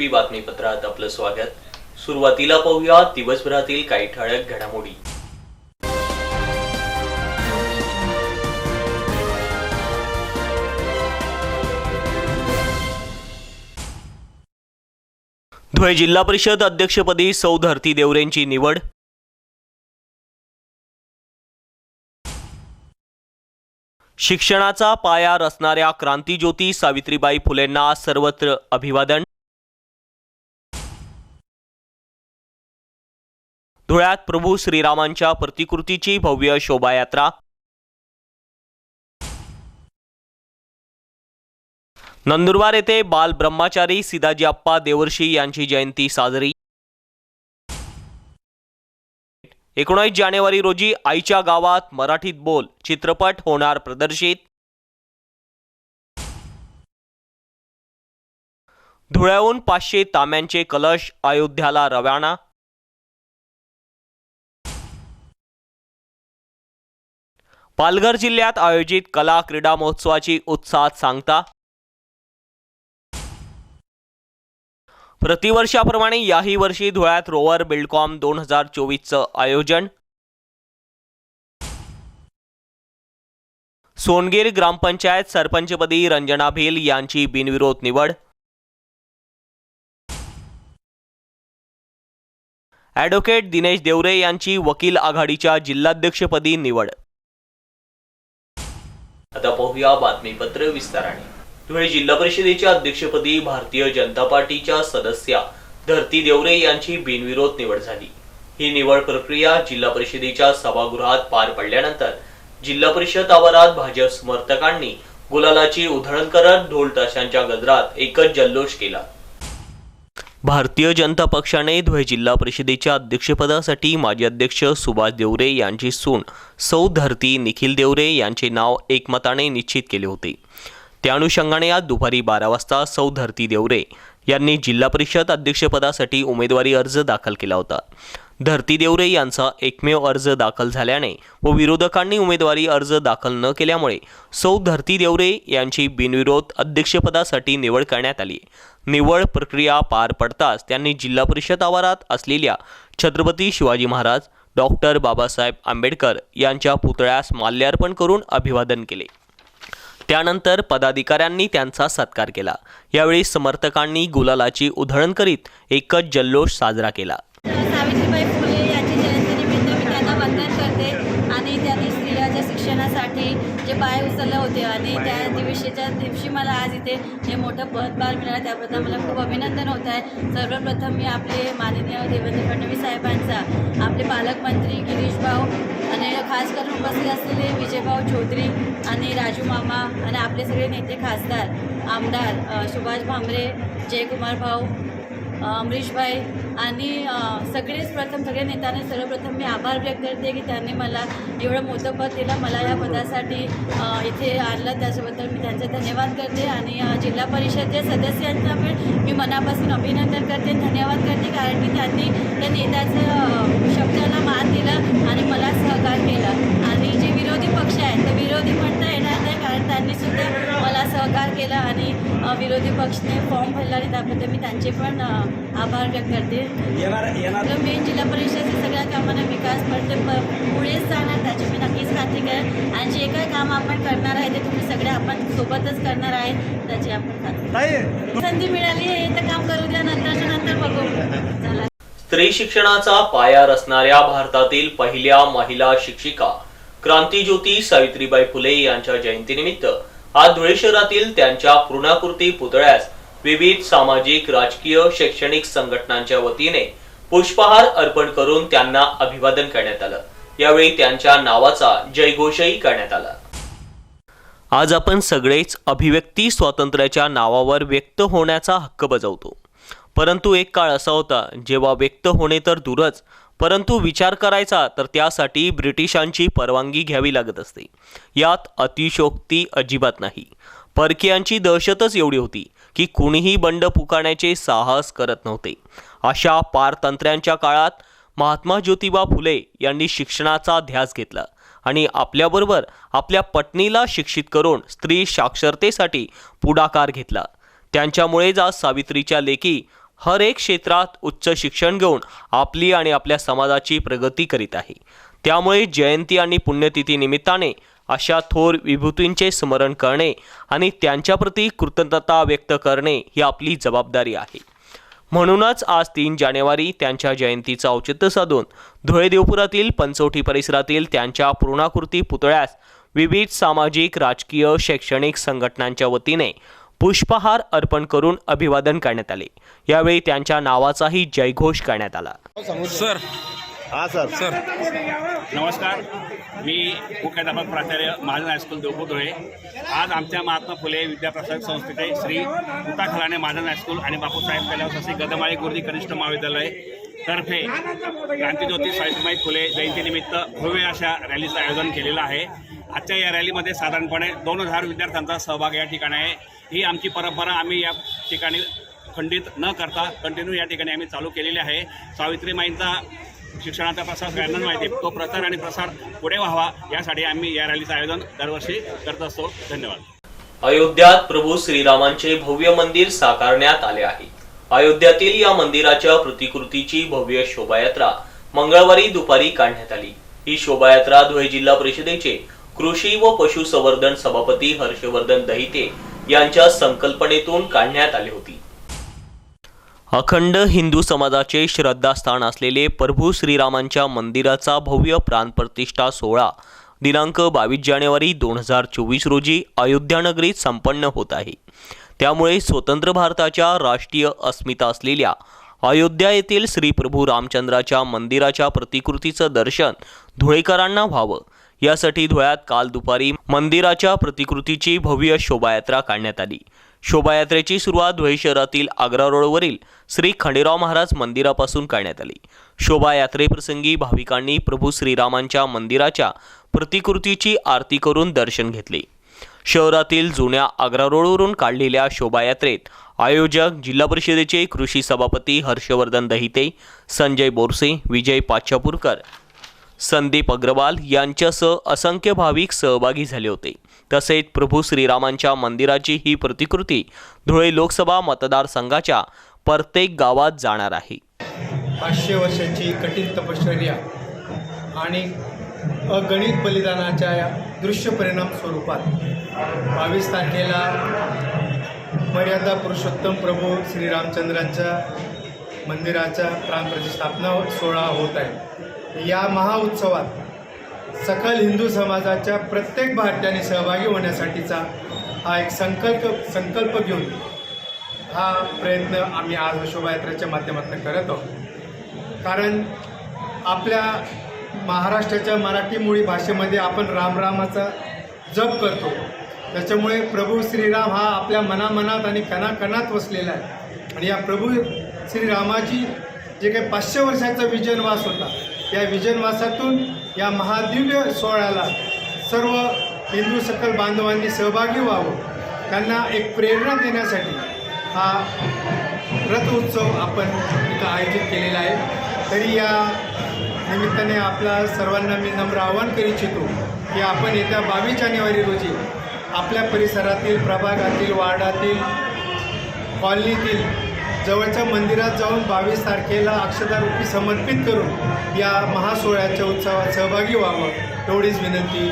TV बातमीपत्रात आपलं स्वागत. सुरुवातीला पाहूया दिवसभरातील काही ठळक घडामोडी. धुळे जिल्हा परिषद अध्यक्षपदी सौ धरती देवरेंची निवड. शिक्षणाचा पाया रचणाऱ्या क्रांतीज्योती सावित्रीबाई फुलेंना सर्वत्र अभिवादन. धुळ्यात प्रभू श्रीरामांच्या प्रतिकृतीची भव्य शोभायात्रा. नंदुरबार येथे बाल ब्रह्मचारी सिदाजी अप्पा देवर्षी यांची जयंती साजरी. एकोणीस जानेवारी रोजी आईच्या गावात मराठीत बोल चित्रपट होणार प्रदर्शित. धुळ्याहून पाचशे तांब्यांचे कलश अयोध्याला रवाना. पालघर जिल्ह्यात आयोजित कला क्रीडा महोत्सवाची उत्साहात सांगता प्रतिवर्षाप्रमाणे याही वर्षी धुळ्यात रोवर बिल्डकॉम दोन हजार चोवीसचं आयोजन सोनगीर ग्रामपंचायत सरपंचपदी रंजना भिल यांची बिनविरोध निवड ॲडव्होकेट दिनेश देवरे यांची वकील आघाडीच्या जिल्हाध्यक्षपदी निवड. आता पाहूया बातमीपत्र विस्ताराने. धुळे जिल्हा परिषदेच्या अध्यक्षपदी भारतीय जनता पार्टीच्या सदस्या धरती देवरे यांची बिनविरोध निवड झाली. ही निवड प्रक्रिया जिल्हा परिषदेच्या सभागृहात पार पडल्यानंतर जिल्हा परिषद आवारात भाजप समर्थकांनी गुलालाची उधळण करत ढोल ताशांच्या गजरात एकच जल्लोष केला. भारतीय जनता पक्षाने धुळे जिल्हा परिषदेच्या अध्यक्षपदासाठी माजी अध्यक्ष सुभाष देवरे यांची सून सौ धरती निखिल देवरे यांचे नाव एकमताने निश्चित केले होते. त्या अनुषंगाने आज दुपारी बारा वाजता सौ धरती देवरे यांनी जिल्हा परिषद अध्यक्षपदासाठी उमेदवारी अर्ज दाखल केला होता. धरती देवरे यांचा एकमेव अर्ज दाखल झाल्याने व विरोधकांनी उमेदवारी अर्ज दाखल न केल्यामुळे सौ धरती देवरे यांची बिनविरोध अध्यक्षपदासाठी निवड करण्यात आली. निवड प्रक्रिया पार पडताच त्यांनी जिल्हा परिषद आवारात असलेल्या छत्रपती शिवाजी महाराज डॉक्टर बाबासाहेब आंबेडकर यांच्या पुतळ्यास माल्यार्पण करून अभिवादन केले. त्यानंतर पदाधिकाऱ्यांनी त्यांचा सत्कार केला. यावेळी समर्थकांनी गुलालाची उधळण करीत एकच जल्लोष साजरा केला. मला हे मोठं पदभार मिळालं त्याबद्दल मला खूप अभिनंदन होत आहे. सर्वप्रथम मी आपले माननीय देवेंद्र फडणवीस साहेबांचा आपले पालकमंत्री गिरीश भाऊ आणि खास करून उपस्थित असलेले विजयभाऊ चौधरी आणि राजू मामा आणि आपले सगळे नेते खासदार आमदार सुभाष भामरे जयकुमार भाऊ अमरीशभाई. आणि सगळेच प्रथम सगळ्या नेत्यांनी सर्वप्रथम मी आभार व्यक्त करते की त्यांनी मला एवढं मोठं पद दिलं. मला या पदासाठी इथे आणलं. त्याच्याबद्दल मी त्यांचे धन्यवाद करते. आणि जिल्हा परिषदच्या सदस्यांचा पण मी मनापासून अभिनंदन करते. धन्यवाद करते कारण की त्यांनी त्या नेत्याचं शब्दाला मान दिला आणि मला सहकार केला. आणि जे विरोधी पक्ष आहेत ते विरोधी म्हणता त्यांनी सुद्धा मला सहकार केला आणि विरोधी पक्षने फॉर्म भरला आणि त्याबद्दल मी त्यांचे पण आभार व्यक्त करते. मेन जिल्हा परिषदेच्या सगळ्या कामांना विकास पडते पुढेच जाणार त्याची मी नक्कीच खात्री करेन. आणि जे काही काम आपण करणार आहे ते तुम्ही सगळे आपण सोबतच करणार आहे त्याची आपण खात्री संधी मिळाली आहे तर काम करू द्या नंतरच्या नंतर बघू. चला. स्त्री शिक्षणाचा पाया रचणाऱ्या भारतातील पहिल्या महिला शिक्षिका क्रांतीज्योती सावित्रीबाई फुले यांच्या जयंतीनिमित्त आज धुळे शहरातील त्यांच्या पूर्णाकृती पुतळ्यास विविध सामाजिक राजकीय शैक्षणिक संघटनांच्या वतीने पुष्पहार अर्पण करून त्यांना अभिवादन करण्यात आलं. यावेळी त्यांच्या नावाचा जयघोषही करण्यात आला. आज आपण सगळेच अभिव्यक्ती स्वातंत्र्याच्या नावावर व्यक्त होण्याचा हक्क बजावतो. परंतु एक काळ असा होता जेव्हा व्यक्त होणे तर दूरच परंतु विचार करायचा तर त्यासाठी ब्रिटिशांची परवानगी घ्यावी लागत असते. यात अतिशोक्ती अजिबात नाही. परकीयांची दहशतच एवढी होती की कुणीही बंड पुकारण्याचे साहस करत नव्हते. अशा पारतंत्र्यांच्या काळात महात्मा ज्योतिबा फुले यांनी शिक्षणाचा ध्यास घेतला आणि आपल्याबरोबर आपल्या पत्नीला शिक्षित करून स्त्री साक्षरतेसाठी पुढाकार घेतला. त्यांच्यामुळेच आज सावित्रीच्या लेखी हर एक क्षेत्रात उच्च शिक्षण घेऊन आपली आणि आपल्या समाजाची प्रगती करीत आहे. त्यामुळे जयंती आणि पुण्यतिथी निमित्ताने अशा थोर विभूतींचे स्मरण करणे आणि त्यांच्याप्रती कृतज्ञता व्यक्त करणे ही आपली जबाबदारी आहे. म्हणूनच आज तीन जानेवारी त्यांच्या जयंतीचं औचित्य साधून धुळे देवपुरातील पंचवटी परिसरातील त्यांच्या पूर्णाकृती पुतळ्यास विविध सामाजिक राजकीय शैक्षणिक संघटनांच्या वतीने पुष्पहार अर्पण करून अभिवादन करण्यात आले. यावेळी त्यांच्या नावाचाही जयघोष करण्यात आला. सर. हा सर. सर. नमस्कार. मी मुख्याध्यापक प्राचार्य महाजन हायस्कूल देवपुतळे आज आमच्या महात्मा फुले विद्याप्रसारक संस्थेचे श्री मुता खलाने महाजन हायस्कूल आणि बापूसाहेब कल्याणसाठी गदमाळी गुरुजी कनिष्ठ महाविद्यालय तर्फे क्रांतीज्योती सावित्रीबाई फुले जयंतीनिमित्त भव्य अशा रॅलीचं आयोजन केलेलं आहे. आजच्या या रॅलीमध्ये साधारणपणे दोन हजार विद्यार्थ्यांचा सहभाग या ठिकाणी आहे. ही आमची परंपरा आम्ही या ठिकाणी खंडित न करता कंटिन्यू या ठिकाणी आम्ही चालू केलेली आहे. सावित्रीमाईंचा शिक्षणाचा प्रसार सगळ्यांना माहिती आहे तो प्रचार आणि प्रसार पुढे व्हावा यासाठी आम्ही या रॅलीचं आयोजन दरवर्षी करत असतो. धन्यवाद. अयोध्यात प्रभू श्रीरामांचे भव्य मंदिर साकारण्यात आले आहे. अयोध्यातील या मंदिराच्या प्रतिकृतीची भव्य शोभायात्रा मंगळवारी दुपारी काढण्यात आली. ही शोभायात्रा धुळे जिल्हा परिषदेचे कृषी व पशुसंवर्धन सभापती हर्षवर्धन दहिते यांच्या संकल्पनेतून काढण्यात आली होती. अखंड हिंदू समाजाचे श्रद्धास्थान असलेले प्रभू श्रीरामांच्या मंदिराचा भव्य प्राणप्रतिष्ठा सोहळा दिनांक बावीस जानेवारी दोन हजार चोवीस रोजी अयोध्यानगरीत संपन्न होत आहे. त्यामुळे स्वतंत्र भारताच्या राष्ट्रीय अस्मिता असलेल्या अयोध्या येथील श्री प्रभू रामचंद्राच्या मंदिराच्या प्रतिकृतीचं दर्शन धुळेकरांना व्हावं. यासाठी धुळ्यात काल दुपारी मंदिराच्या प्रतिकृतीची भव्य शोभायात्रा काढण्यात आली. शोभायात्रेची सुरुवात धुळे शहरातील आग्रा रोडवरील श्री खंडेराव महाराज मंदिरापासून करण्यात आली. शोभायात्रेप्रसंगी भाविकांनी प्रभू श्रीरामांच्या मंदिराच्या प्रतिकृतीची आरती करून दर्शन घेतले. शहरातील जुन्या आग्रा रोडवरून काढलेल्या शोभायात्रेत आयोजक जिल्हा परिषदेचे कृषी सभापती हर्षवर्धन दहिते संजय बोरसे विजय पाचापूरकर संदीप अग्रवाल यांच्यासह असंख्य भाविक सहभागी झाले होते. तसेच प्रभू श्रीरामांच्या मंदिराची ही प्रतिकृती धुळे लोकसभा मतदारसंघाच्या प्रत्येक गावात जाणार आहे. पाचशे वर्षाची कठीण तपश्चर्या आणि अगणित बलिदानाच्या दृश्य परिणाम स्वरूपात बावीस तारखेला मर्यादा पुरुषोत्तम प्रभू श्रीरामचंद्रांच्या मंदिराचा प्राणप्रतिष्ठापना सोहळा होत आहे. या महाउत्सवात सकल हिंदू समाजाच्या प्रत्येक भारतीयाने सहभागी होण्यासाठीचा हा एक संकल्प संकल्प घेऊन हा प्रयत्न आम्ही आज शोभायात्रेच्या माध्यमातून करत आहोत. कारण आपल्या महाराष्ट्राच्या मराठी मुळी भाषेमध्ये आपण रामरामाचा जप करतो. त्याच्यामुळे प्रभू श्रीराम हा आपल्या मनामनात आणि कणाकणात वसलेला आहे. आणि या प्रभू श्रीरामाची जे काही पाचशे वर्षाचा विजनवास होता या विजनवासातून या महादिव्य सोहळ्याला सर्व हिंदू सकल बांधवांनी सहभागी व्हावं. त्यांना एक प्रेरणा देण्यासाठी हा रथ उत्सव आपण इथं आयोजित केलेला आहे. तरी या निमित्ताने आपला सर्वांना मी नम्र आवाहन करू इच्छितो की आपण येत्या बावीस जानेवारी रोजी आपल्या परिसरातील प्रभागातील वार्डातील कॉलनीतील जवळच्या मंदिरात जाऊन बावीस तारखेला अक्षतारूपी समर्पित करून या महासोहळ्याच्या उत्सवात सहभागी व्हावं एवढीच विनंती.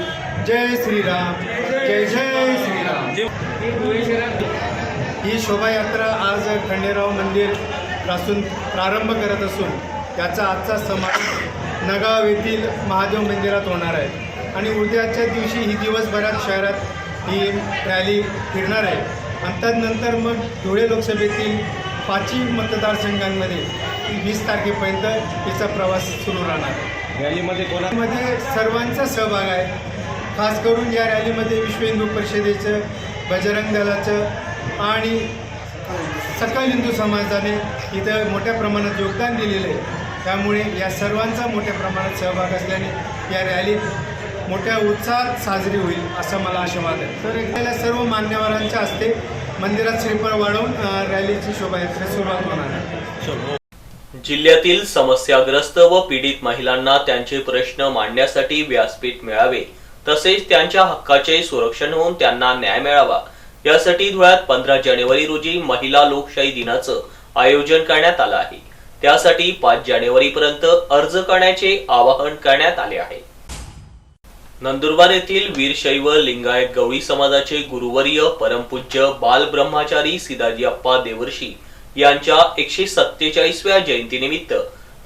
जय श्रीराम. जय जय श्रीराम. ही शोभायात्रा आज खंडेराव मंदिरपासून प्रारंभ करत असून त्याचा आजचा समारोप नगाव येथील महादेव मंदिरात होणार आहे. आणि उद्याच्या दिवशी ही दिवसभरात शहरात ही रॅली फिरणार आहे. आणि त्यानंतर मग धुळे लोकसभेतील पाचही मतदारसंघांमध्ये वीस तारखेपर्यंत तिचा प्रवास सुरू राहणार. आहे रॅलीमध्ये कोणा मध्ये सर्वांचा सहभाग आहे. खास करून या रॅलीमध्ये विश्व हिंदू परिषदेचं बजरंग दलाचं आणि सकल हिंदू समाजाने इथं मोठ्या प्रमाणात योगदान दिलेलं आहे. त्यामुळे या सर्वांचा मोठ्या प्रमाणात सहभाग असल्याने या रॅलीत मोठ्या उत्साहात साजरी होईल असं मला आशावाद आहे तर एकदा सर्व मान्यवरांच्या हस्ते मंदिरात श्रीफळ वाढवून रॅलीची शोभायात्रा सुरुवात होणार आहे. जिल्ह्यातील समस्याग्रस्त व पीडित महिलांना त्यांचे प्रश्न मांडण्यासाठी व्यासपीठ मिळावे. तसेच त्यांच्या हक्काचे संरक्षण होऊन त्यांना न्याय मिळावा. यासाठी धुळ्यात पंधरा जानेवारी रोजी महिला लोकशाही दिनाचं आयोजन करण्यात आलं आहे. त्यासाठी पाच जानेवारी पर्यंत अर्ज करण्याचे आवाहन करण्यात आले आहे. नंदुरबार येथील वीरशैव लिंगायत गवळी समाजाचे गुरुवर्य परमपूज्य बालब्रह्मचारी सिदाजी अप्पा देवर्षी यांच्या एकशे सत्तेचाळीसव्या जयंतीनिमित्त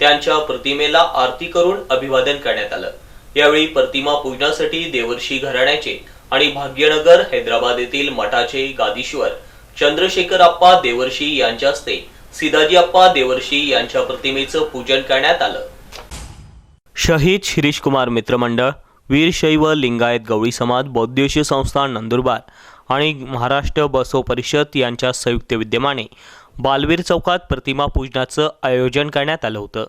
त्यांच्या प्रतिमेला आरती करून अभिवादन करण्यात आलं. यावेळी प्रतिमा पूजनासाठी देवर्षी घराण्याचे आणि भाग्यनगर हैदराबाद येथील मठाचे गादीश्वर चंद्रशेखर अप्पा देवर्षी यांच्या हस्ते सिदाजी अप्पा देवर्षी यांच्या प्रतिमेचं पूजन करण्यात आलं. शहीद शिरीष कुमार मित्रमंडळ वीरशैव लिंगायत गवळी समाज बौद्धिशी संस्था नंदुरबार आणि महाराष्ट्र बसव परिषद यांच्या संयुक्त विद्यमाने बालवीर चौकात प्रतिमा पूजनाचं आयोजन करण्यात आलं होतं.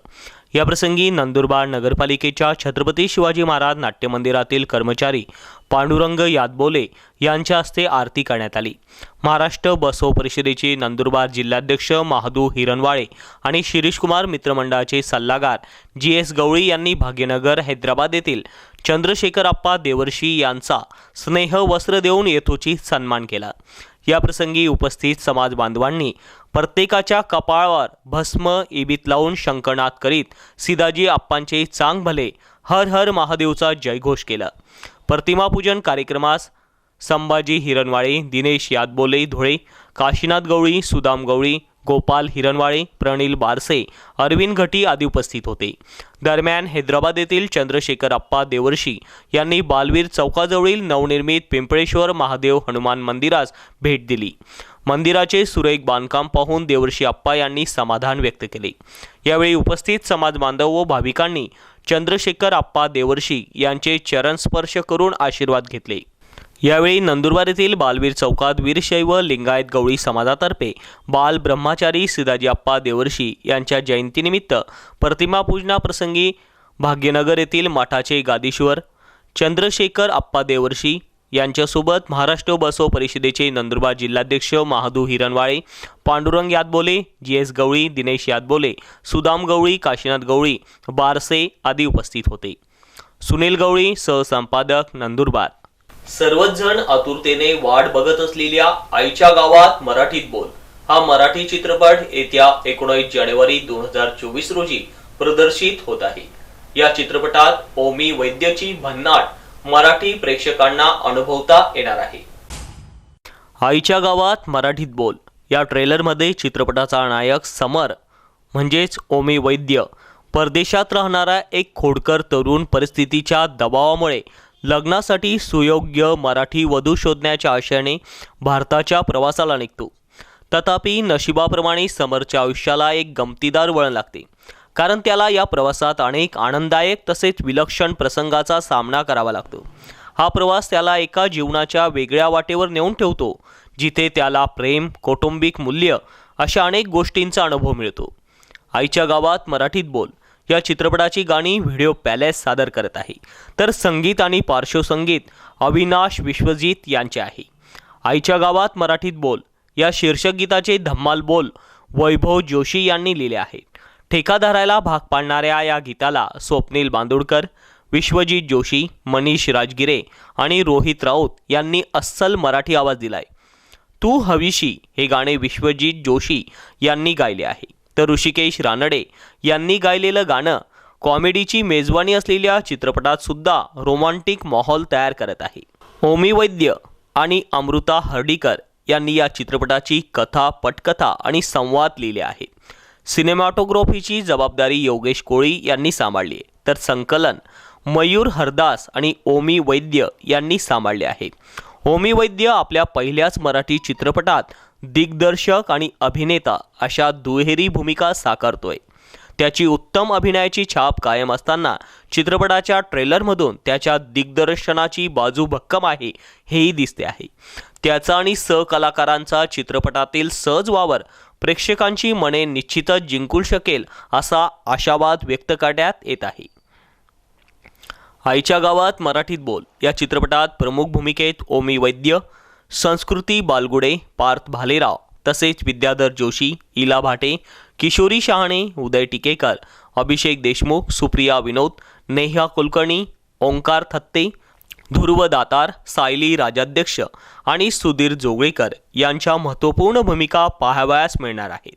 याप्रसंगी नंदुरबार नगरपालिकेच्या छत्रपती शिवाजी महाराज नाट्य मंदिरातील कर्मचारी पांडुरंग यादबोले यांच्या हस्ते आरती करण्यात आली. महाराष्ट्र बसव परिषदेचे नंदुरबार जिल्हाध्यक्ष महादू हिरणवाळे आणि शिरीषकुमार मित्रमंडळाचे सल्लागार जी एस गवळी यांनी भाग्यनगर हैदराबाद येथील चंद्रशेखर अप्पा देवर्षी यांचा स्नेह वस्त्र देऊन येथोची सन्मान केला. याप्रसंगी उपस्थित समाज बांधवांनी प्रत्येकाच्या कपाळावर भस्म इबीत लावून शंकनाद करीत सिदाजी आप्पांचे चांग भले हर हर महादेवचा जयघोष केला. प्रतिमापूजन कार्यक्रमास संभाजी हिरणवाळे दिनेश यादबोले धुळे काशीनाथ गवळी सुदाम गवळी गोपाल हिरणवाळे प्रणिल बारसे अरविंद घटी आदी उपस्थित होते. दरम्यान हैदराबाद येथील चंद्रशेखर अप्पा देवर्षी यांनी बालवीर चौकाजवळील नवनिर्मित पिंपळेश्वर महादेव हनुमान मंदिरास भेट दिली. मंदिराचे सुरेख बांधकाम पाहून देवर्षी अप्पा यांनी समाधान व्यक्त केले. यावेळी उपस्थित समाज बांधव व भाविकांनी चंद्रशेखर अप्पा देवर्षी यांचे चरण स्पर्श करून आशीर्वाद घेतले. यावेळी नंदुरबार येथील बालवीर चौकात वीरशैव लिंगायत गवळी समाजातर्फे बाल ब्रह्माचारी सिदाजीअप्पा देवर्षी यांच्या जयंतीनिमित्त प्रतिमापूजनाप्रसंगी भाग्यनगर येथील मठाचे गादीश्वर चंद्रशेखर अप्पा देवर्षी यांच्यासोबत महाराष्ट्र बसव परिषदेचे नंदुरबार जिल्हाध्यक्ष महादू हिरणवाळे पांडुरंग यादबोले जी एस गवळी दिनेश यादबोले सुदाम गवळी काशीनाथ गवळी बारसे आदी उपस्थित होते. सुनील गवळी सहसंपादक नंदुरबार. सर्वच जण आतुरतेने वाट बघत असलेल्या आईच्या गावात मराठीत बोल. हा मराठी चित्रपट येत्या एकोणीस जानेवारी दोन हजार चोवीस रोजी प्रदर्शित होत आहे. या चित्रपटात ओमी वैद्यची भन्नाट मराठी प्रेक्षकांना अनुभवता येणार आहे. आईच्या गावात मराठीत बोल. या ट्रेलरमध्ये चित्रपटाचा नायक समर म्हणजेच ओमी वैद्य परदेशात राहणारा एक खोडकर तरुण परिस्थितीच्या दबावामुळे लग्नासाठी सुयोग्य मराठी वधू शोधण्याच्या आशयाने भारताच्या प्रवासाला निघतो. तथापि नशिबाप्रमाणे समरच्या आयुष्याला एक गमतीदार वळण लागते. कारण त्याला या प्रवासात अनेक आनंददायक तसेच विलक्षण प्रसंगाचा सामना करावा लागतो. हा प्रवास त्याला एका जीवनाच्या वेगळ्या वाटेवर नेऊन ठेवतो जिथे त्याला प्रेम कौटुंबिक मूल्य अशा अनेक गोष्टींचा अनुभव मिळतो. आईच्या गावात मराठीत बोल या चित्रपटाची गाणी व्हिडिओ पॅलेस सादर करत आहे. तर संगीत आणि पार्श्वसंगीत अविनाश विश्वजीत यांचे आहे. आईच्या गावात मराठीत बोल या शीर्षक गीताचे धम्माल बोल वैभव जोशी यांनी लिहिले आहे. ठेकाधारायला भाग पाडणाऱ्या या गीताला स्वप्नील बांदोडकर विश्वजीत जोशी मनीष राजगिरे आणि रोहित राऊत यांनी अस्सल मराठी आवाज दिलाय. तू हवीशी हे गाणे विश्वजीत जोशी यांनी गायले आहे. तर ऋषिकेश रानडे यांनी गायलेलं गाणं कॉमेडीची मेजवानी असलेल्या चित्रपटात सुद्धा रोमांटिक माहोल तयार करत आहे. ओमी वैद्य आणि अमृता हर्डीकर यांनी या चित्रपटाची कथा पटकथा आणि संवाद लिहिले आहे सिनेमॅटोग्राफीची जबाबदारी योगेश कोळी यांनी सांभाळली आहे. तर संकलन मयूर हरदास आणि ओमी वैद्य यांनी सांभाळले आहे. ओमी वैद्य आपल्या पहिल्याच मराठी चित्रपटात दिग्दर्शक आणि अभिनेता अशा दुहेरी भूमिका साकारतोय. त्याची उत्तम अभिनयाची छाप कायम असताना चित्रपटाच्या ट्रेलरमधून त्याच्या दिग्दर्शनाची बाजू भक्कम आहे हेही दिसते आहे. त्याचा आणि सहकलाकारांचा चित्रपटातील सहज वावर प्रेक्षकांची मने निश्चितच जिंकू शकेल असा आशावाद व्यक्त करण्यात येत आहे. आईच्या गावात मराठीत बोल या चित्रपटात प्रमुख भूमिकेत ओमी वैद्य संस्कृती बालगुडे पार्थ भालेराव तसेच विद्याधर जोशी इला भाटे किशोरी शहाणे उदय टिकेकर अभिषेक देशमुख सुप्रिया विनोद नेहा कुलकर्णी ओंकार थत्ते ध्रुव दातार सायली राजाध्यक्ष आणि सुधीर जोगळेकर यांच्या महत्त्वपूर्ण भूमिका पाहावयास मिळणार आहेत.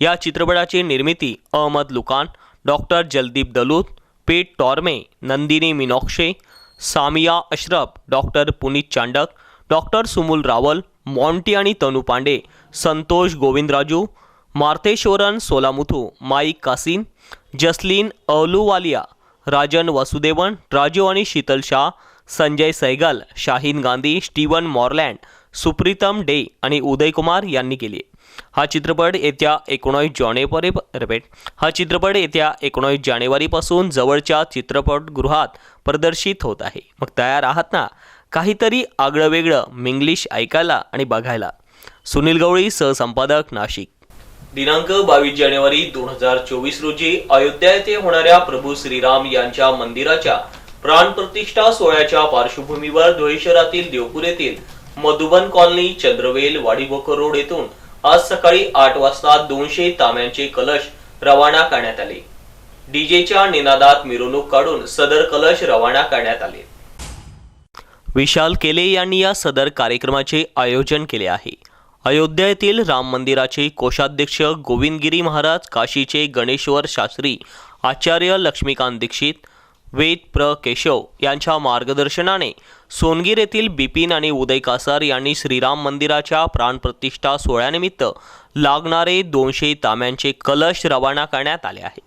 या चित्रपटाची निर्मिती Ahmed लुकान doctor Jaldeep दलूत Pete Tormey Nandini Minakshi Samia Ashraf doctor Puneet Chandak doctor Sumul Rawal Monty आणि तनू पांडे संतोष गोविंदराजू मार्थेश्वरन सोलामुथू माईक कासिन जसलीन अहलुवालिया राजन वासुदेवन राजू आणि शीतल शाह संजय सैगल शाहीन गांधी स्टीवन मॉरलँड सुप्रीतम डे आणि उदय कुमार यांनी केली. हा चित्रपट येत्या एकोणावीस जानेवारी रिपीट हा चित्रपट येत्या एकोणावीस जानेवारीपासून जवळच्या चित्रपटगृहात प्रदर्शित होत आहे. मग तयार आहात ना? काहीतरी आगळं वेगळं मिंग्लिश ऐकायला आणि बघायला. सुनील गवळी सहसंपादक नाशिक. दिनांक बावीस जानेवारी दोन हजार चोवीस रोजी अयोध्या येथे होणाऱ्या प्रभू श्रीराम यांच्या मंदिराच्या प्राणप्रतिष्ठा सोहळ्याच्या पार्श्वभूमीवर धुळे शहरातील देवपूर येथील मधुबन कॉलनी चंद्रवेल वाडीभोकर रोड येथून आज सकाळी आठ वाजता दोनशे तांब्यांचे कलश रवाना करण्यात आले. डीजेच्या निनादात मिरवणूक काढून सदर कलश रवाना करण्यात आले. विशाल केले यांनी या सदर कार्यक्रमाचे आयोजन केले आहे. अयोध्या येथील राम मंदिराचे कोषाध्यक्ष गोविंदगिरी महाराज काशीचे गणेश्वर शास्त्री आचार्य लक्ष्मीकांत दीक्षित वेद प्र केशव यांच्या मार्गदर्शनाने सोनगीर येथील बिपिन आणि उदय कासार यांनी श्रीराम मंदिराच्या प्राणप्रतिष्ठा सोहळ्यानिमित्त लागणारे दोनशे तांब्यांचे कलश रवाना करण्यात आले आहेत.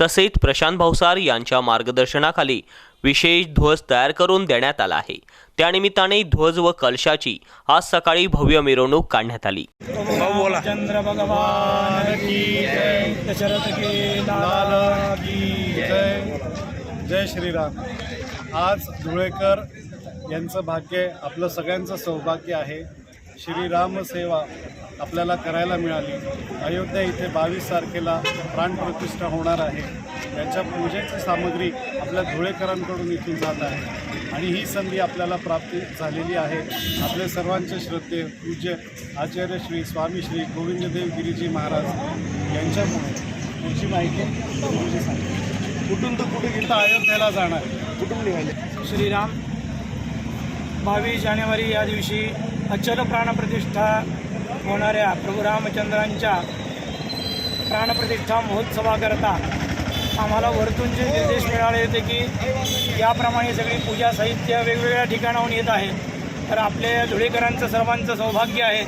तसेच प्रशांत भावसार यांच्या मार्गदर्शनाखाली विशेष ध्वज तयार करून देण्यात आला आहे. त्यानिमित्ताने ध्वज व कलशाची आज सकाळी भव्य मिरवणूक काढण्यात आली. चंद्र भगवान की जय. दशरथ के लाला की जय. जय श्रीराम. आज धुळेकर यांचं भाग्य आपलं सगळ्यांचं सौभाग्य आहे. श्रीराम सेवा आपल्याला करायला मिळाली. अयोध्या इथे बावीस तारखेला प्राणप्रतिष्ठा होणार आहे. त्याच्या पूजेची सामग्री आपल्या धुळेकरांकडून इथून जात आहे. आणि ही संधी आपल्याला प्राप्ती झालेली आहे. आपले सर्वांचे श्रद्धे पूज्य आचार्य श्री स्वामी श्री गोविंददेव गिरीजी महाराज यांच्यामुळे. पुढची माहिती सांगतील. कुठून तर कुठे इथं अयोध्येला जाणार? कुठून निघाले? श्रीराम बावीस जानेवारी या दिवशी अचल प्राणप्रतिष्ठा होणाऱ्या प्रभू रामचंद्रांच्या प्राणप्रतिष्ठा महोत्सवाकरता आम्हाला वरतून जे निर्देश मिळाले होते की याप्रमाणे सगळी पूजा साहित्य वेगवेगळ्या ठिकाणाहून येत आहे. तर आपल्या धुळेकरांचं सर्वांचं सौभाग्य आहे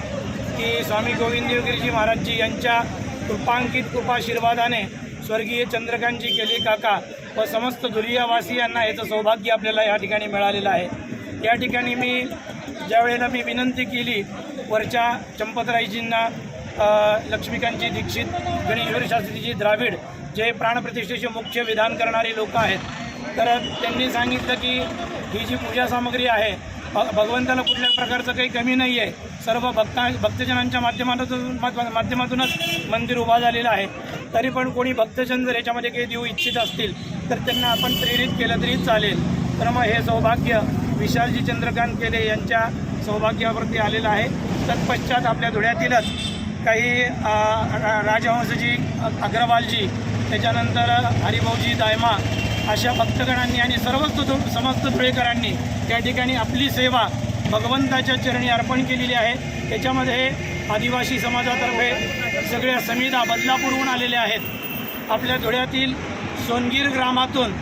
की स्वामी गोविंदगिरीजी महाराजजी यांच्या कृपांकित कृपाशीर्वादाने स्वर्गीय चंद्रकांतजी केली काका व समस्त धुलियावासियांना याचं सौभाग्य आपल्याला या ठिकाणी मिळालेलं आहे. या ठिकाणी मी ज्यावेळेला मी विनंती केली वरच्या चंपतरायजींना लक्ष्मीकांतजी दीक्षित गणेश्वर शास्त्रीजी द्राविड जे प्राणप्रतिष्ठेचे मुख्य विधान करणारे लोक आहेत तर त्यांनी सांगितलं की ही जी पूजा सामग्री आहे भगवंताला कुठल्या प्रकारचं काही कमी नाही आहे. सर्व भक्ता भक्तजनांच्या माध्यमातून माध्यमातूनच मंदिर उभा झालेलं आहे. तरी पण कोणी भक्तजन जर याच्यामध्ये काही देऊ इच्छित असतील तर त्यांना आपण प्रेरित केलं तरी चालेल. तर मग हे सौभाग्य विशालजी चंद्रकांत केले यांच्या सौभाग्यावरती आलेलं आहे. तत्पश्चात आपल्या धुळ्यातीलच काही रा- राजहंसजी अग्रवालजी त्याच्यानंतर हरिभाऊजी दायमा अशा भक्तगणांनी आणि सर्वच धु समस्त धुळेकरांनी त्या ठिकाणी आपली सेवा भगवंताच्या चरणी अर्पण केलेली आहे. त्याच्यामध्ये आदिवासी समाजातर्फे सगळ्या समिधा बदलापूरहून आलेल्या आहेत. आपल्या धुळ्यातील सोनगीर ग्रामातून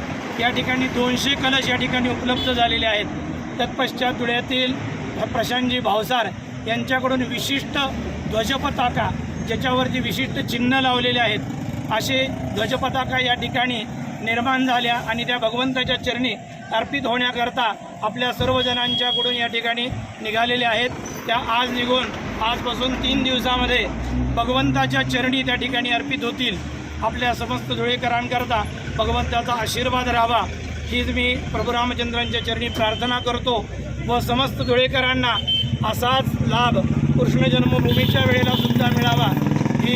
या ठिकाणी दोनशे कलश या ठिकाणी उपलब्ध झालेले आहेत. तत्पश्चात धुळ्यातील प्रशांतजी भावसार यांच्याकडून विशिष्ट ध्वजपताका ज्याच्यावरती विशिष्ट चिन्ह लावलेले आहेत असे ध्वजपताका या ठिकाणी निर्माण झाल्या आणि त्या भगवंताच्या चरणी अर्पित होण्याकरता आपल्या सर्वजणांच्याकडून या ठिकाणी निघालेल्या आहेत. त्या आज निघून आजपासून तीन दिवसामध्ये भगवंताच्या चरणी त्या ठिकाणी अर्पित होतील. आपल्या समस्त धुळेकरांकरता भगवंताचा आशीर्वाद राहावा. हीच मी प्रभू रामचंद्रांच्या चरणी प्रार्थना करतो व समस्त धुळेकरांना असाच लाभ कृष्ण जन्मभूमीच्या वेळेला सुद्धा मिळावा ही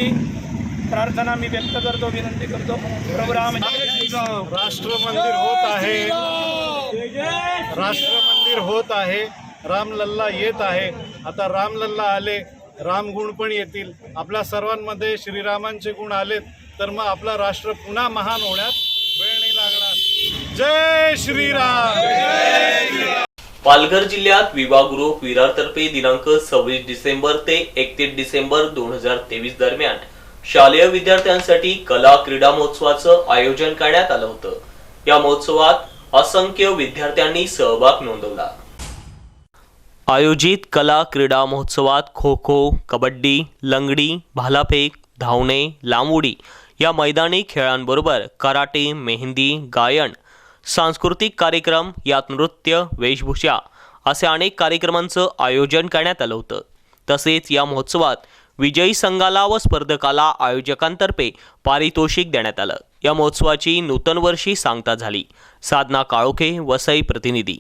प्रार्थना मी व्यक्त करतो विनंती करतो. प्रभू राम राष्ट्र मंदिर होत आहे राष्ट्र मंदिर होत आहे. रामलल्ला येत आहे. आता रामलल्ला आले रामगुण पण येतील. आपल्या सर्वांमध्ये श्रीरामांचे गुण आलेत तर मग आपला राष्ट्र पुन्हा महान होण्यात जय श्रीराम. पालघर जिल्ह्यात विवाहगृह विरारतर्फे दिनांक सव्वीस डिसेंबर ते एकतीस डिसेंबर दोन हजार तेवीस दरम्यान शालेय विद्यार्थ्यांसाठी कला क्रीडा महोत्सवाचं आयोजन करण्यात आलं होतं. या महोत्सवात असंख्य विद्यार्थ्यांनी सहभाग नोंदवला. आयोजित कला क्रीडा महोत्सवात खो खो कबड्डी लंगडी भालाफेक धावणे लांब उडी या मैदानी खेळांबरोबर कराटे मेहंदी गायन सांस्कृतिक कार्यक्रम यात नृत्य वेशभूषा असे अनेक कार्यक्रमांचं आयोजन करण्यात आलं होतं. तसेच या महोत्सवात विजयी संघाला व स्पर्धकाला आयोजकांतर्फे पारितोषिक देण्यात आलं. या महोत्सवाची नूतन वर्षी सांगता झाली. साधना काळोखे वसई प्रतिनिधी.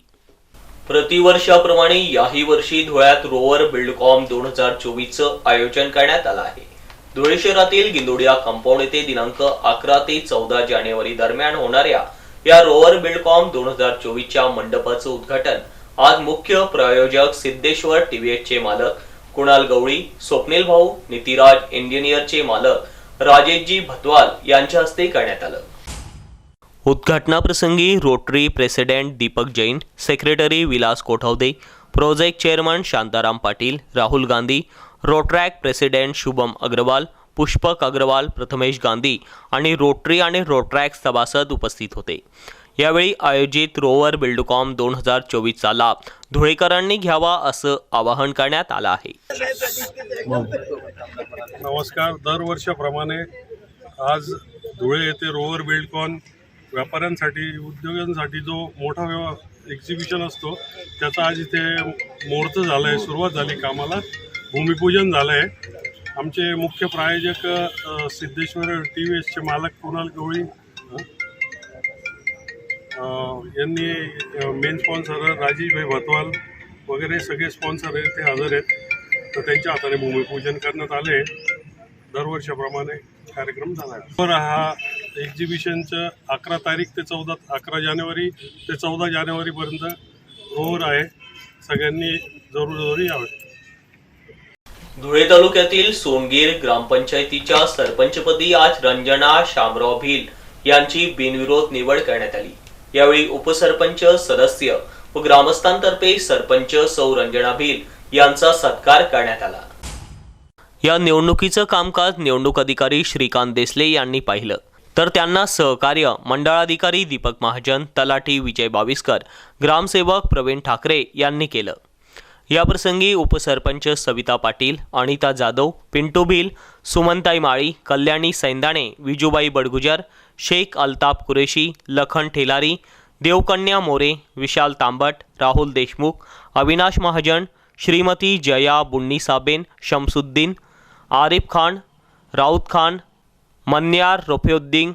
प्रतिवर्षाप्रमाणे याही वर्षी धुळ्यात रोवर बिल्डकॉम दोन हजार चोवीसचं आयोजन करण्यात आलं आहे. धुळे शहरातील गिंदोडिया कंपाऊंड येथे दिनांक अकरा ते चौदा जानेवारी दरम्यान होणाऱ्या या रोवर बिल्डकॉम दोन हजार चोवीसच्या मंडपाचं उद्घाटन. आज मुख्य प्रायोजक सिद्धेश्वर टीव्हीएसचे मालक कुणाल गवळी स्वप्नील भाऊ नितीराज इंजिनियरचे मालक राजेशजी भतवाल यांच्या हस्ते करण्यात आलं. उद्घाटनाप्रसंगी Rotary president Deepak Jain secretary Vilas Kothawade project chairman Shantaram Patil Rahul Gandhi Rotaract president Shubham Agarwal Pushpak Agarwal Prathamesh Gandhi आणि रोटरी आणि रोट्रॅक सभासद उपस्थित होते. यावेळी आयोजित रोवर बिल्डकॉम दोन हजार चोवीसचा लाभ धुळेकरांनी घ्यावा असं आवाहन करण्यात आलं आहे. नमस्कार. दरवर्षाप्रमाणे आज धुळे येथे रोवर बिल्डकॉन व्यापाऱ्यांसाठी उद्योगांसाठी जो मोठा व्यव एक्झिबिशन असतो त्याचा आज इथे मुहूर्त झाला आहे सुरुवात झाली कामाला. भूमिपूजन झालं आहे आमचे मुख्य प्रायोजक सिद्धेश्वर टी व्ही एसचे मालक कुणाल गवळी. यांनी मेन स्पॉन्सर राजीवभाई भतवाल वगैरे सगळे स्पॉन्सर आहेत ते हजर आहेत. तर त्यांच्या हाताने भूमिपूजन करण्यात आले दरवर्षाप्रमाणे कार्यक्रम झाला आहे. तर हा एक्झिबिशनचं अकरा तारीख ते चौदा अकरा जानेवारी ते चौदा जानेवारीपर्यंत ओव्हर आहे. सगळ्यांनी जरूर जरूर यावे. धुळे तालुक्यातील सोनगीर ग्रामपंचायतीच्या सरपंचपदी आज रंजना शामराव भिल यांची बिनविरोध निवड करण्यात आली. यावेळी उपसरपंच सदस्य व ग्रामस्थांतर्फे सरपंच सौ रंजना भिल यांचा सत्कार करण्यात आला. या निवडणुकीचं कामकाज निवडणूक अधिकारी श्रीकांत देसले यांनी पाहिलं. तर त्यांना सहकार्य मंडळाधिकारी दीपक महाजन तलाठी विजय बाविस्कर ग्रामसेवक प्रवीण ठाकरे यांनी केलं. याप्रसंगी उपसरपंच सविता पाटील अनिता जाधव पिंटू भिल सुमनताई माळी कल्याणी सैंदाणे विजूबाई बडगुजर शेख अल्ताफ कुरेशी लखन ठेलारी देवकन्या मोरे विशाल तांबट राहुल देशमुख अविनाश महाजन श्रीमती जया बुन्नीसाबेन शमसुद्दीन आरिफ खान राऊत खान मन्यार रोफेउद्दीन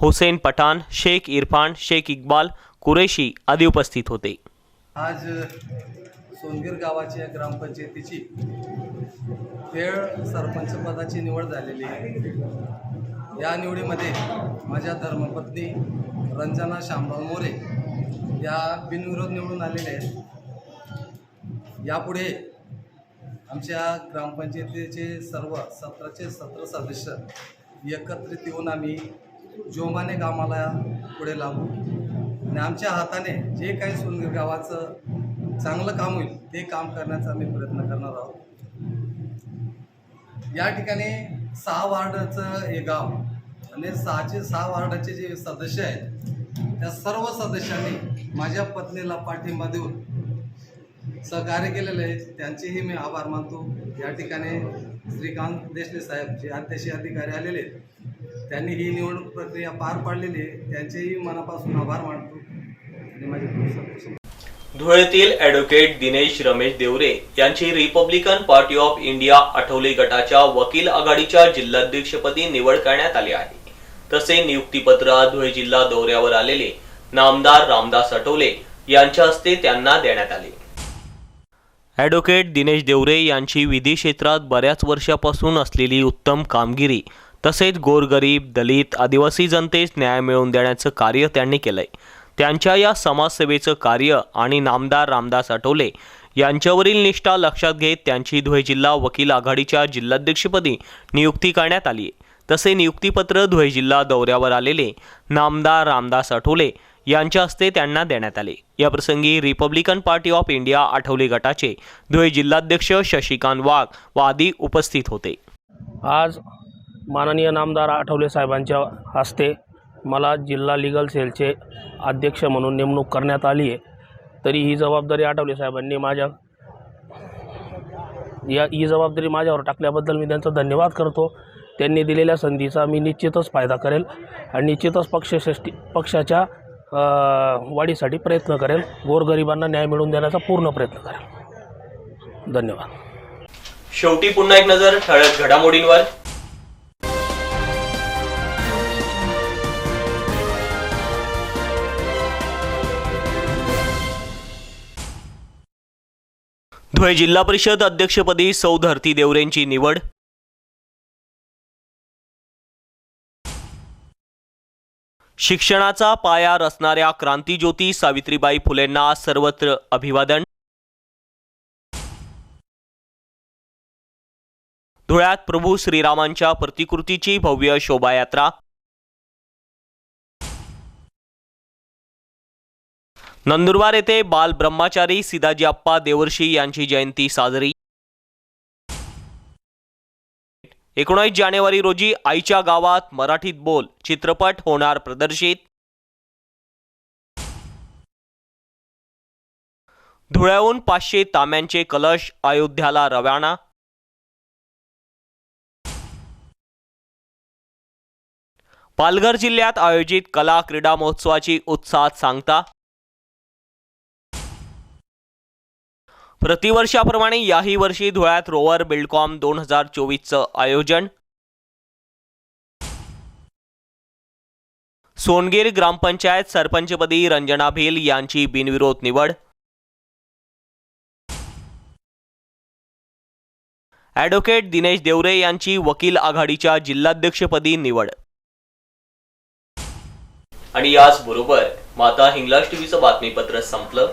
हुसेन पठाण शेख इरफान शेख इक्बाल कुरेशी आदी उपस्थित होते. आज सोनगीर गावाच्या ग्रामपंचायतीची खेळ सरपंचपदाची निवड झालेली आहे. या निवडीमध्ये माझ्या धर्मपत्नी रंजना शामराव मोरे या बिनविरोध निवडून आलेल्या आहेत. यापुढे आमच्या ग्रामपंचायतीचे सर्व सतराचे सतरा सदस्य एकत्रित येऊन आम्ही जोमाने कामाला पुढे लागू. आणि आमच्या हाताने जे काही सोनगीर गावाचं चांगलं काम होईल ते काम करण्याचा आम्ही प्रयत्न करणार आहोत. या ठिकाणी सहा वार्डाचं हे गाव आणि सहाचे सहा वार्डाचे जे सदस्य आहेत त्या सर्व सदस्यांनी माझ्या पत्नीला पाठिंबा देऊन सहकार्य केलेलं आहे. त्यांचेही मी आभार मानतो. या ठिकाणी श्रीकांत देशले साहेब जे अध्यक्ष अधिकारी आलेले आहेत त्यांनी ही निवडणूक प्रक्रिया पार पाडलेली आहे. त्यांचेही मनापासून आभार मानतो. आणि माझे खूप धुळेतील ॲडव्होकेट दिनेश रमेश देवरे यांची Republican party of India Athawale गटाच्या वकील आघाडीच्या जिल्हाध्यक्षपदी निवड करण्यात आली आहे. तसे नियुक्तीपत्र धुळे जिल्हा दौऱ्यावर आलेले नामदार रामदास आठवले यांच्या हस्ते त्यांना देण्यात आले. ॲडव्होकेट दिनेश देवरे यांची विधी क्षेत्रात बऱ्याच वर्षापासून असलेली उत्तम कामगिरी तसेच गोरगरीब दलित आदिवासी जनतेस न्याय मिळवून देण्याचं कार्य त्यांनी केलंय. त्यांच्या या समाजसेवेचं कार्य आणि नामदार रामदास आठवले यांच्यावरील निष्ठा लक्षात घेत त्यांची धुळे जिल्हा वकील आघाडीच्या जिल्हाध्यक्षपदी नियुक्ती करण्यात आली आहे. तसे नियुक्तीपत्र धुळे जिल्हा दौऱ्यावर आलेले नामदार रामदास आठवले यांच्या हस्ते त्यांना देण्यात आले. याप्रसंगी Republican party of India Athawale गटाचे धुळे जिल्हाध्यक्ष शशिकांत वाघ व आदी उपस्थित होते. आज माननीय नामदार आठवले साहेबांच्या हस्ते मला जिल्हा लिगल सेलचे अध्यक्ष म्हणून नेमणूक करण्यात आली आहे. तरी ही जबाबदारी आठवले साहेबांनी माझ्या या ही जबाबदारी माझ्यावर टाकल्याबद्दल मी त्यांचा धन्यवाद करतो. त्यांनी दिलेल्या संधीचा मी निश्चितच फायदा करेल आणि निश्चितच पक्षश्रेष्ठी पक्षाच्या वाढीसाठी प्रयत्न करेल. गोरगरिबांना न्याय मिळवून देण्याचा पूर्ण प्रयत्न करेल. धन्यवाद. शेवटी पुन्हा एक नजर ठळक घडामोडींवर. धुळे जिल्हा परिषद अध्यक्षपदी सौ धरती देवरेंची निवड. शिक्षणाचा पाया रचणाऱ्या क्रांतीज्योती सावित्रीबाई फुलेंना सर्वत्र अभिवादन. धुळ्यात प्रभू श्रीरामांच्या प्रतिकृतीची भव्य शोभायात्रा. नंदुरबार येथे बाल ब्रह्मचारी सिदाजी अप्पा देवर्षी यांची जयंती साजरी. एकोणीस जानेवारी रोजी आईच्या गावात मराठीत बोल चित्रपट होणार प्रदर्शित. धुळ्याहून पाचशे तांब्यांचे कलश अयोध्याला रवाना. पालघर जिल्ह्यात आयोजित कला क्रीडा महोत्सवाची उत्साहात सांगता. प्रतिवर्षाप्रमाणे याही वर्षी धुळ्यात रोवर बिल्डकॉम दोन हजार चोवीसचं आयोजन. सोनगीर ग्रामपंचायत सरपंचपदी रंजना भिल यांची बिनविरोध निवड. ॲडव्होकेट दिनेश देवरे यांची वकील आघाडीच्या जिल्हाध्यक्षपदी निवड. आणि याचबरोबर माता हिंगलाज टीव्हीचं बातमीपत्र संपलं.